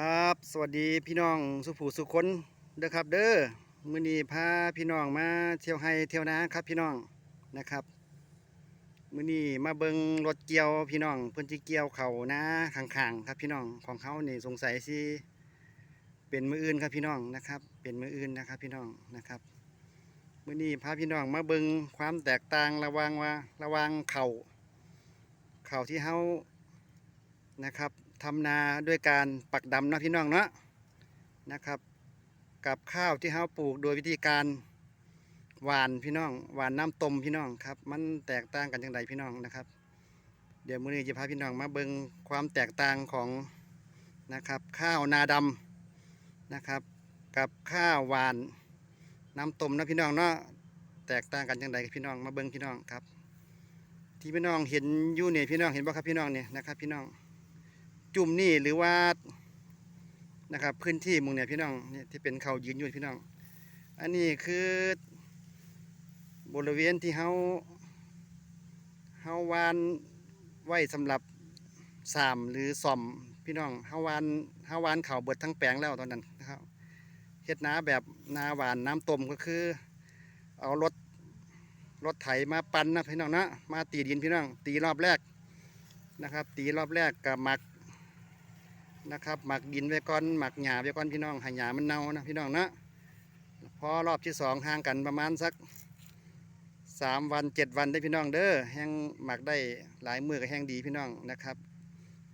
ครับ สวัสดีพี่น้องสุภูสุคนเด้อครับ เด้อมื้อนี้พาพี่น้องมาเที่ยวไห้เที่ยวนาครับพี่น้องนะครับมื้อนี้มาเบิงรถเกี่ยวพี่น้องเพิ่นสิเกี่ยวเขานาข้างๆครับพี่น้องของเขานี่สงสัยสิเป็นมืออื่นครับพี่น้องนะครับ เป็นมืออื่นนะครับพี่น้องนะครับมื้อนี้พาพี่น้องมาเบิงความแตกต่างระว่างว่าระว่างเขาเข่าที่เฮา นะครับทำนาด้วยการปักดำนะพี่น้องเนาะนะครับ กับข้าวที่เขาปลูกโดยวิธีการหวานพี่น้องหวานน้ำต้มพี่น้องครับ มันแตกต่างกันอย่างไรพี่น้องนะครับ เดี๋ยวมื้อนี้จะพาพี่น้องมาเบิ่งความแตกต่างของนะครับ ข้าวนาดำนะครับ กับข้าวหวานน้ำต้มนะพี่น้องเนาะแตกต่างกันอย่างไรพี่น้องมาเบิ่งพี่น้องครับ ที่พี่น้องเห็นอยู่เนี่ยพี่น้องเห็นบ่ครับพี่น้องเนี่ยนะครับ พี่น้อง จุ่มนี่หรือว่านะครับ พื้นที่มึงเนี่ยพี่น้องเนี่ยที่เป็นเขายืนอยู่พี่น้อง อันนี้คือบริเวณที่เฮาเฮาวานไว้สำหรับสามหรือซ่อมพี่น้องเฮาวานเฮาวานเขาเบิดทั้งแปลงแล้วตอนนั้นนะครับเฮ็ดนาแบบนาหวานน้ำต้มก็คือ เอารถรถไถมาปั่นนะพี่น้องนะมาตีดินพี่น้อง ตีรอบแรกนะครับ ตีรอบแรกกับหมัก นะครับ หมักดินไว้ก่อนหมักหญ้าไว้ก่อนพี่น้องให้หญ้ามันเน่านะพี่น้องนะพอรอบที่สองห่างกันประมาณสักสามวันเจ็ดวันได้พี่น้องเด้อแห้งหมักได้หลายมือก็แห้งดีพี่น้องนะครับ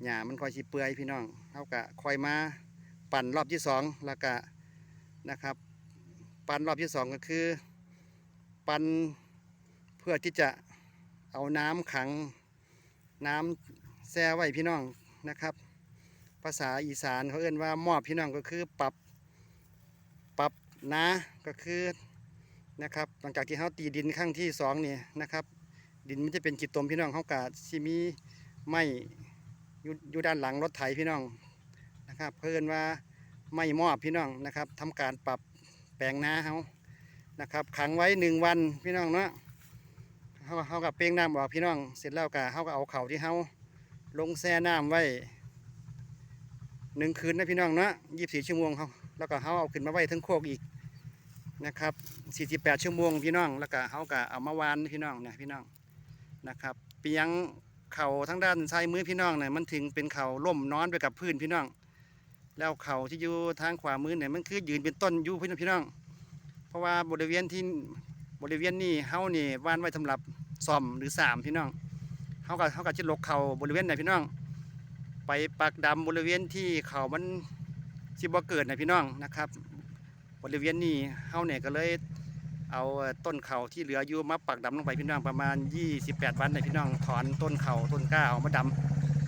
หญ้ามันค่อยชีเปื่อยพี่น้องเท่ากับค่อยมาปั่นรอบที่สองแล้วก็นะครับ ปั่นรอบที่สองก็คือ ปั่นเพื่อที่จะเอาน้ำขังน้ำแช่ไว้พี่น้องนะครับ ภาษาอีสานเขาเอื่นว่ามอบพี่น้องก็คือปรับปรับนาก็คือนะครับหลังจากที่เขาตีดินข้างที่สองนี่นะครับ ดินมันจะเป็นจิตตมพี่น้องเขากาซิมีไม่อยู่ด้านหลังรถไถพี่น้องนะครับเพื่อนว่าไม่มอบพี่น้องนะครับทำการปรับแปลงนาเขานะครับ ขังไว้หนึ่งวันพี่น้องเนาะเขาเขากับเป้งน้ำบอกพี่น้อง เสร็จแล้วกะเขาก็เอาเข่าที่เขาลงแช่น้ำไว้ หนึ่งคืนนะพี่น้องเนาะยี่สิบสี่ชั่วโมงเขาแล้วก็เขาเอาขึ้นมาไว้ทั้งโคกอีกนะครับสี่สิบแปดชั่วโมงพี่น้อง แล้วก็เขาก็เอามาวานพี่น้องเนี่ยพี่น้องนะครับเปียงเข่าทั้งด้านซ้ายมือพี่น้องเนี่ยมันถึงเป็นเข่าล่มนอนไปกับพื้นพี่น้อง แล้วเข่าที่อยู่ทางขวามือเนี่ยมันคือยืนเป็นต้นอยู่พี่น้องพี่น้อง เพราะว่าบริเวณที่บริเวณนี้เฮานี่วานไว้สำหรับซ่อมหรือสามพี่น้องเฮาก็เฮาก็จะลกเข่าบริเวณไหนพี่น้อง ไปปักดำบริเวณที่เขามันที่บ่เกิดนะพี่น้องนะครับ บริเวณนี้เฮาเนี่ยก็เลยเอาต้นเขาที่เหลืออยู่มาปักดำลงไปพี่น้องประมาณ 28 วันนะพี่น้องถอนต้นเขาต้นก้าเอามาด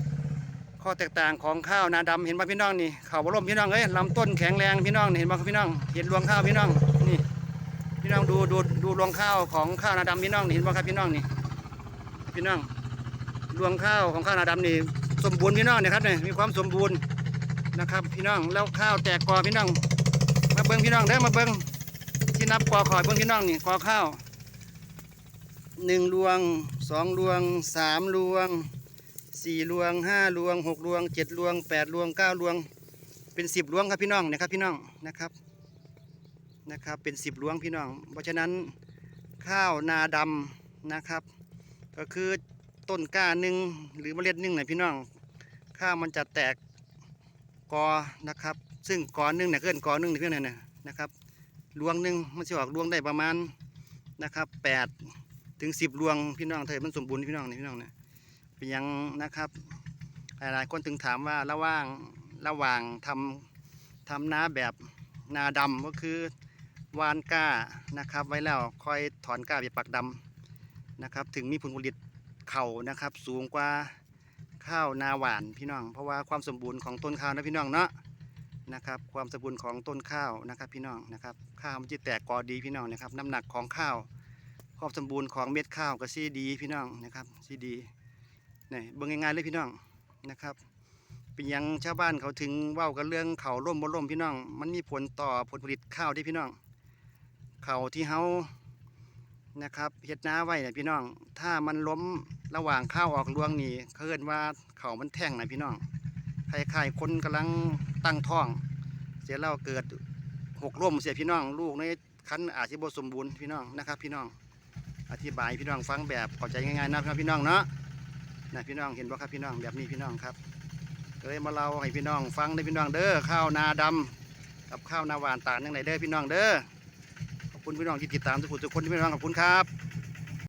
ำข้อแตกต่างของข้าวนาดำเห็นป่ะพี่น้องนี่เขาบรมพี่น้องเอ้ยลำต้นแข็งแรงพี่น้องนี่เห็นป่ะพี่น้องเห็นรวงข้าวพี่น้องนี่พี่น้องดูดูดูรวงข้าวของข้าวนาดำพี่น้องนี่เห็นป่ะครับพี่น้องนี่พี่น้องรวงข้าวของข้าวนาดำนี่ สมบูรณ์พี่น้องเนี่ยครับเนี่ยมีความสมบูรณ์นะครับพี่น้องแล้วข้าวแตกกอพี่น้อง มาเบิ้งพี่น้องเด้มาเบิ้งที่นับกอขอยเบิ้งพี่น้องนี่กอข้าวหนึ่งรวงสองรวงสามรวงสี่รวงห้ารวงหกรวงเจ็ดรวงแปดรวงเก้ารวง เป็นสิบรวงครับพี่น้องนะครับพี่น้องนะครับนะครับ เป็นสิบรวงพี่น้อง เพราะฉะนั้นข้าวนาดำนะครับ ก็คือ ต้นก้าหนึ่งหรือเมล็ดหนึ่งนะพี่น้องข้าวมันจะแตกกอนะครับ ซึ่งกอหนึ่งเนี่ยเกินกอหนึ่งเพื่อนเนี่ยนะครับรวงหนึ่งมันจะออกรวงได้ประมาณนะครับแปดถึงสิบรวงพี่น้องเธอมันสมบูรณ์พี่น้องนี่พี่น้องเนี่ยเป็นยังนะครับหลายๆคนถึงถามว่าระหว่างระหว่างทำทำนาแบบนาดำก็คือวานก้านะครับ ไว้แล้วคอยถอนก้าไปปักดำนะครับ ถึงมีผลผลิต เข่านะครับ สูงกว่าข้าวนาหวานพี่น้อง เพราะว่าความสมบูรณ์ของต้นข้าวนะพี่น้องเนาะนะครับ ความสมบูรณ์ของต้นข้าวนะครับ พี่น้องนะครับ ข้าวมันจะแตกกอดีพี่น้องนะครับ น้ำหนักของข้าว ความสมบูรณ์ของเม็ดข้าวก็ซีดีพี่น้องนะครับซีดีนี่เบิ่งง่ายๆเลยพี่น้องนะครับเป็นยังชาวบ้านเขาถึงเว้ากันเรื่องเขาล่มบ่ล่มพี่น้อง มันมีผลต่อผลผลิตข้าวที่พี่น้องเขาที่เฮา นะครับเฮ็ดนาไว้เนี่ยพี่น้อง ถ้ามันล้มระหว่างข้าวออกรวงนี่เขาเอิ้นว่าเขามันแท่งนะพี่น้องคล้ายๆคนกำลังตั้งท้อง เสียแล้วเกิดหกล้มเสียพี่น้อง ลูกในคันอาจจะบสมบูรณ์พี่น้องนะครับ พี่น้อง อธิบายพี่น้องฟังแบบเข้าใจง่ายๆนะครับพี่น้องเนาะนะพี่น้องเห็นบ่ครับพี่น้องแบบนี้พี่น้องครับเลยมาเล่าให้พี่น้องฟังได้พี่น้องเด้อข้าวนาดำกับข้าวนาหวานต่างยังไงเด้อพี่น้องเด้อ คุณพี่น้องที่ติดตามทุกคนทุกคนที่พี่น้องขอบคุณครับ